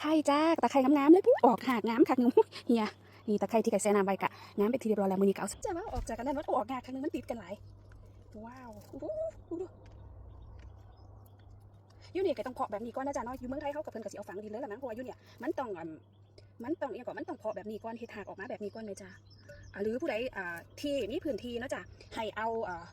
ไข่จ้าตะไคร่งามๆเลยปุ๊บออกหากงามคักหนึงเฮียนี่ตะไคร่ที่ไก่แซน้ำใบกะงามไปทีเรียบร้อยแล้วมือนี้เก่าจะว่าออกจากกันนั้นมันออกงาครั้งนึงมันติดกันหลายว้าวโอ้โหดูดูยู่นี่ก็ต้องเพาะแบบนี้ก่อนนะจ๊ะเนาะอยู่เมืองไทยเขากับเพิ่นก็สิเอาฝังดินเลยละมั้งเพราะว่ายู่เนี่ยมันต้องมันต้องเอียงก่อนมันต้องเพาะแบบนี้ก่อนเฮ็ดหากออกมาแบบนี้ก่อนเลยจ้ะอ่าหรือผู้ใดที่มีพื้นที่เนาะจ้ะให้เอา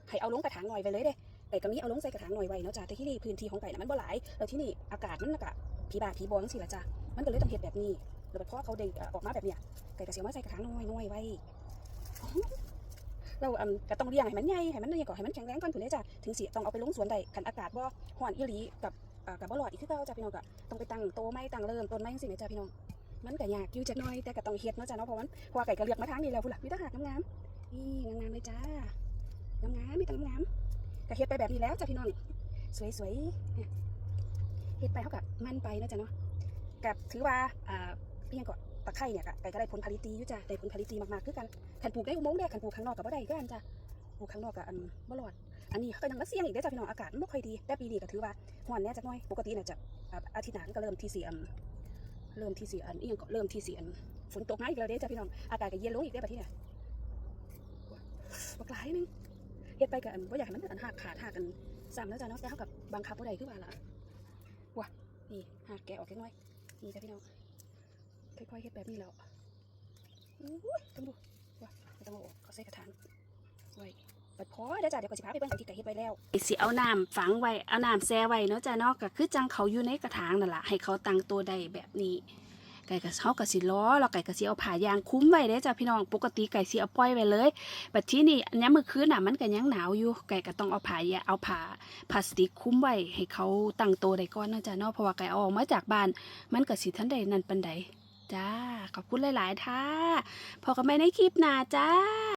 ให้เอาลงกระถางหน่อยไปเลยเด้ไก่ก็มีเอาลงใส่กระถางหน่อยไว้เนาะจ้ะแต่ที่นี่พื้นที่ของไก่น่ะมันบ่หลายแล้วที่นี่อากาศมันก็ ผีบาผีบอจังซี่ละจ้ะมันก็เลยต้องเฮ็ดแบบนี้แล้วพอเขาเด้ออกมาแบบเนี้ยไก่กระเสียวมาใส่กระถางน้อยน้อยไว้เราอืมก็ต้องเลี้ยงให้มันใหญ่ให้มันเนี่ยก่อนให้มันแข็งแรงก่อนถึงได้จ้ะถึงสิต้องเอาไปลงสวนได้คันอากาศบ่ร้อนอีหลีกับกับบ่รอดอีกคือเก่าจ้ะพี่น้องก็ต้องไปตั้งโตไม้ตั้งเริ่มต้นไม้จังซี่แหมจ้ะพี่น้องมันก็ยากอยู่จักหน่อยแต่ก็ต้องเฮ็ดเนาะจ้ะเนาะเพราะมันเพราะว่าไก่ก็เลือกมาทางนี้แล้วพุ่นล่ะมีแตหากงามๆนี่งามๆเลยจ้างามๆมีแต่งามๆก็เฮ็ดไปแบบนี้แล้วจ้ะพี่น้องสวยๆ เฮ็ดไปเท่ากับมันไปนะจ้ะเนาะกับถือว่าอ่าเพียงก็ตะไคร่เนี่ยก็ไก่ก็ได้ผลผลิตดีอยู่จ้ะได้ผลผลิตดีมากๆคือกันขันปลูกได้อุโมงค์ได้ขันปลูกข้างนอกกับบ่ได้ก็อันจ้ะปลูกข้างนอกกับอันบ่รอดอันนี้เขาก็ยังมาเสี่ยงอีกได้จ้ะพี่น้องอากาศไม่ค่อยดีแต่ปีนี้ก็ถือว่าร้อนแน่จักหน่อยปกติน่ะจะอ่าอาทิตย์หน้าก็เริ่มที่สิอันเริ่มที่สิอันอีหยังก็เริ่มที่สิอันฝนตกมายอีกแล้วเด้จ้ะพี่น้องอากาศก็เย็นลงอีกได้อบัดนี้เนี่ยบักหลายนึงเฮ็ดไปก็อันบ่อยากให้มันอันหักขาดหักกันซ้ำแล้วจ้ะเนาะแต่เฮากับบังคับบ่ได้คือว่าล่ะ ว่ะ นี่หากแกะออกแค่หน่อย นี่จ้ะพี่น้อง ค่อยๆเฮ็ดแบบนี้แล้วอู้ยต้องดูไม่ต้องเอาออกเขาใส่กระถางไว้ปัดพอได้จ้ะเดี๋ยวก็สิพาไปเบิ่งอันที่ไก่เฮ็ดไว้แล้วสิเอาน้ำฝังไว้ เอาน้ำแช่ไว้เนาะจ้ะเนาะก็คือจังเขาอยู่ในกระถางนั่นล่ะให้เขาตั้งตัวได้แบบนี้ ไก่ก็เฮาก็สิล้อแล้วไก่ก็สิเอาผ้ายางคุ้มไว้เด้จ้ะพี่น้องปกติไก่สิเอาปล่อยไว้เลยบัดทีนี้อันนี้มื้อคืนน่ะมันก็ยังหนาวอยู่ ไก่ก็ต้องเอาผ้ายาเอาผ้าพลาสติกคุ้มไว้ให้เขาตั้งตัวได้ก่อนนะจ้ะเนาะเพราะว่าไก่เอาอกมาจากบ้าน มันก็สิทันใดนั่นปันใดจ้าขอบคุณหลาย ๆ ท่าพอกันใหม่ในคลิปหน้าจ้า